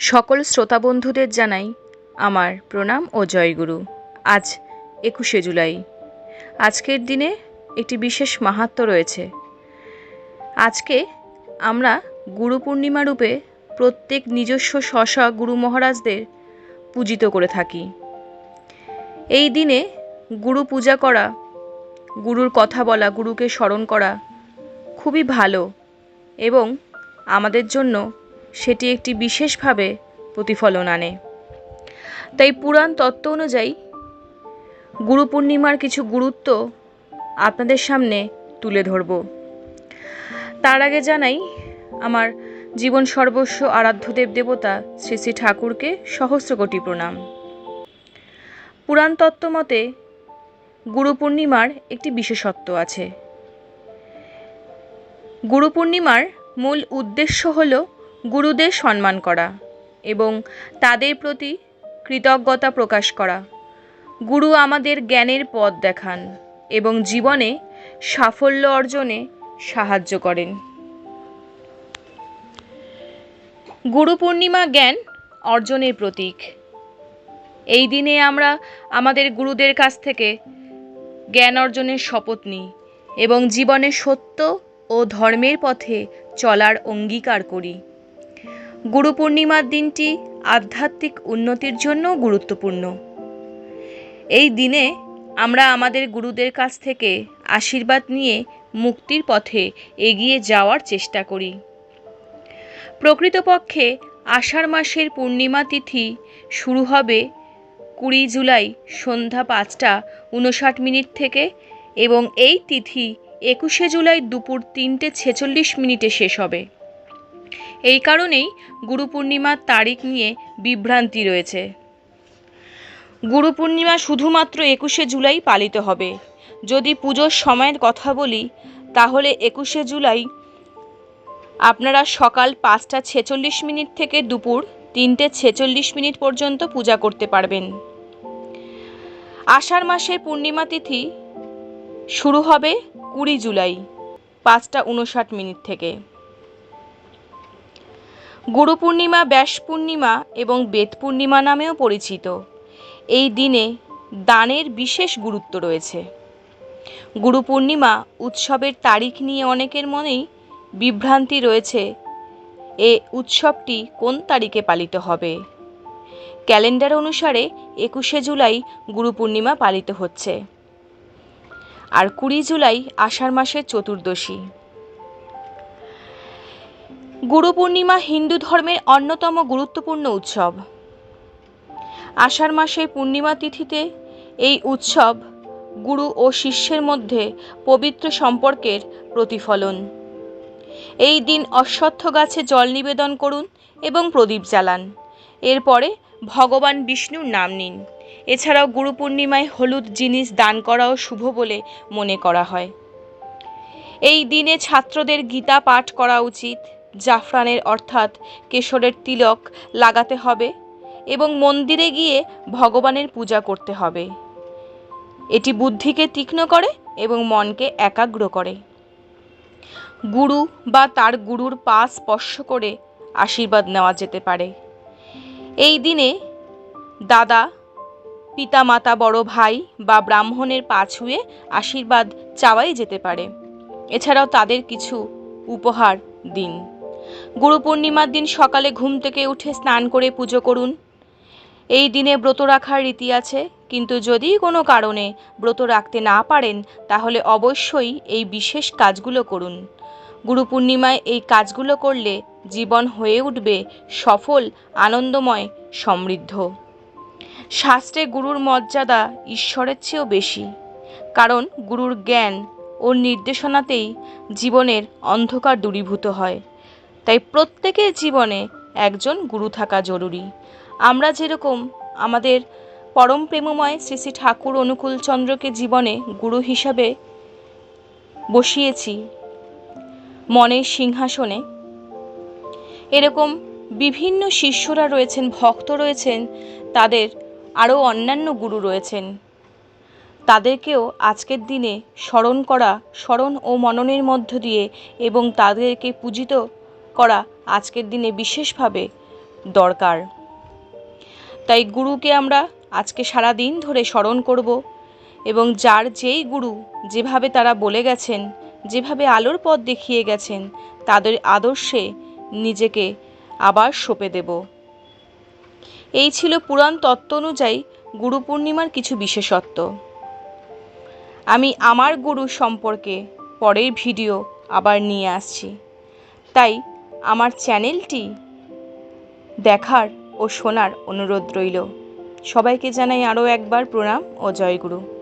সকল শ্রোতা বন্ধুদের জানাই আমার প্রণাম ও জয়গুরু। আজ একুশে জুলাই। আজকের দিনে একটি বিশেষ মাহাত্ম রয়েছে। আজকে আমরা গুরু পূর্ণিমা রূপে প্রত্যেক নিজস্ব স্ব গুরু মহারাজদের পূজিত করে থাকি। এই দিনে গুরু পূজা করা, গুরুর কথা বলা, গুরুকে স্মরণ করা খুবই ভালো এবং আমাদের জন্য সেটি একটি বিশেষভাবে প্রতিফলন আনে। তাই পুরাণ তত্ত্ব অনুযায়ী গুরু পূর্ণিমার কিছু গুরুত্ব আপনাদের সামনে তুলে ধরব। তার আগে জানাই, আমার জীবন সর্বস্ব আরাধ্য দেব দেবতা শ্রী শ্রী ঠাকুরকে সহস্র কোটি প্রণাম। পুরাণ তত্ত্ব মতে গুরু পূর্ণিমার একটি বিশেষত্ব আছে। গুরু পূর্ণিমার মূল উদ্দেশ্য হল গুরুদের সম্মান করা এবং তাদের প্রতি কৃতজ্ঞতা প্রকাশ করা। গুরু আমাদের জ্ঞানের পথ দেখান এবং জীবনে সাফল্য অর্জনে সাহায্য করেন। গুরু পূর্ণিমা জ্ঞান অর্জনের প্রতীক। এই দিনে আমরা আমাদের গুরুদের কাছ থেকে জ্ঞান অর্জনের শপথ নিই এবং জীবনে সত্য ও ধর্মের পথে চলার অঙ্গীকার করি। গুরু পূর্ণিমার দিনটি আধ্যাত্মিক উন্নতির জন্য গুরুত্বপূর্ণ। এই দিনে আমরা আমাদের গুরুদের কাছ থেকে আশীর্বাদ নিয়ে মুক্তির পথে এগিয়ে যাওয়ার চেষ্টা করি। প্রকৃতপক্ষে আষাঢ় মাসের পূর্ণিমা তিথি শুরু হবে কুড়ি জুলাই সন্ধ্যা পাঁচটা উনষাট মিনিট থেকে এবং এই তিথি একুশে জুলাই দুপুর তিনটে ছেচল্লিশ মিনিটে শেষ হবে। এই কারণেই গুরু পূর্ণিমার তারিখ নিয়ে বিভ্রান্তি রয়েছে। গুরু পূর্ণিমা শুধুমাত্র একুশে জুলাই পালিত হবে। যদি পুজোর সময়ের কথা বলি, তাহলে একুশে জুলাই আপনারা সকাল পাঁচটা ছেচল্লিশ মিনিট থেকে দুপুর তিনটে ছেচল্লিশ মিনিট পর্যন্ত পূজা করতে পারবেন। আষাঢ় মাসের পূর্ণিমা তিথি শুরু হবে কুড়ি জুলাই, পাঁচটা উনষাট মিনিট থেকে। গুরু পূর্ণিমা ব্যাস পূর্ণিমা এবং বেদ পূর্ণিমা নামেও পরিচিত। এই দিনে দানের বিশেষ গুরুত্ব রয়েছে। গুরু পূর্ণিমা উৎসবের তারিখ নিয়ে অনেকের মনেই বিভ্রান্তি রয়েছে। এ উৎসবটি কোন তারিখে পালিত হবে? ক্যালেন্ডার অনুসারে একুশে জুলাই গুরু পূর্ণিমা পালিত হচ্ছে। আর কুড়ি জুলাই আষাঢ় মাসের চতুর্দশী। গুরু পূর্ণিমা হিন্দু ধর্মের অন্যতম গুরুত্বপূর্ণ উৎসব। আষাঢ় মাসের পূর্ণিমা তিথিতে এই উৎসব গুরু ও শিষ্যের মধ্যে পবিত্র সম্পর্কের প্রতিফলন। এই দিন অশ্বত্থ গাছে জল নিবেদন করুন এবং প্রদীপ জ্বালান। এরপরে ভগবান বিষ্ণুর নাম নিন। এছাড়াও গুরু পূর্ণিমায় হলুদ জিনিস দান করাও শুভ বলে মনে করা হয়। এই দিনে ছাত্রদের গীতা পাঠ করা উচিত। জাফরানের অর্থাৎ কেশরের তিলক লাগাতে হবে এবং মন্দিরে গিয়ে ভগবানের পূজা করতে হবে। এটি বুদ্ধিকে তীক্ষ্ণ করে এবং মনকে একাগ্র করে। গুরু বা তার গুরুর পা স্পর্শ করে আশীর্বাদ নেওয়া যেতে পারে। এই দিনে দাদা পিতা মাতা বড় ভাই বা ব্রাহ্মণের পা ছুঁয়ে আশীর্বাদ চাওয়াই যেতে পারে। এছাড়াও তাদের কিছু উপহার দিন। গুরু পূর্ণিমার দিন সকালে ঘুম থেকে উঠে স্নান করে পুজো করুন। এই দিনে ব্রত রাখার রীতি আছে, কিন্তু যদি কোনো কারণে ব্রত রাখতে না পারেন, তাহলে অবশ্যই এই বিশেষ কাজগুলো করুন। গুরু পূর্ণিমায় এই কাজগুলো করলে জীবন হয়ে উঠবে সফল, আনন্দময়, সমৃদ্ধ। শাস্ত্রে গুরুর মর্যাদা ঈশ্বরের চেয়েও বেশি, কারণ গুরুর জ্ঞান ও নির্দেশনাতেই জীবনের অন্ধকার দূরীভূত হয়। তাই প্রত্যেকের জীবনে একজন গুরু থাকা জরুরি। আমরা যেরকম আমাদের পরম প্রেমময় শ্রী শ্রী ঠাকুর অনুকূলচন্দ্রকে জীবনে গুরু হিসাবে বসিয়েছি মনের সিংহাসনে, এরকম বিভিন্ন শিষ্যরা রয়েছেন, ভক্ত রয়েছেন, তাদের আরও অন্যান্য গুরু রয়েছেন। তাদেরকেও আজকের দিনে স্মরণ করা, স্মরণ ও মননের মধ্য দিয়ে এবং তাদেরকে পূজিত করা আজকের দিনে বিশেষভাবে দরকার। তাই গুরুকে আমরা আজকে সারা দিন ধরে স্মরণ করব এবং যার যেই গুরু যেভাবে তারা বলে গেছেন, যেভাবে আলোর পথ দেখিয়ে গেছেন, তাদের আদর্শে নিজেকে আবার সঁপে দেব। এই ছিল পুরাণ তত্ত্ব অনুযায়ী গুরু পূর্ণিমার কিছু বিশেষত্ব। আমি আমার গুরু সম্পর্কে পরের ভিডিও আবার নিয়ে আসছি। তাই আমার চ্যানেলটি দেখার ও শোনার অনুরোধ রইল। সবাইকে জানাই আরও একবার প্রণাম ও জয়গুরু।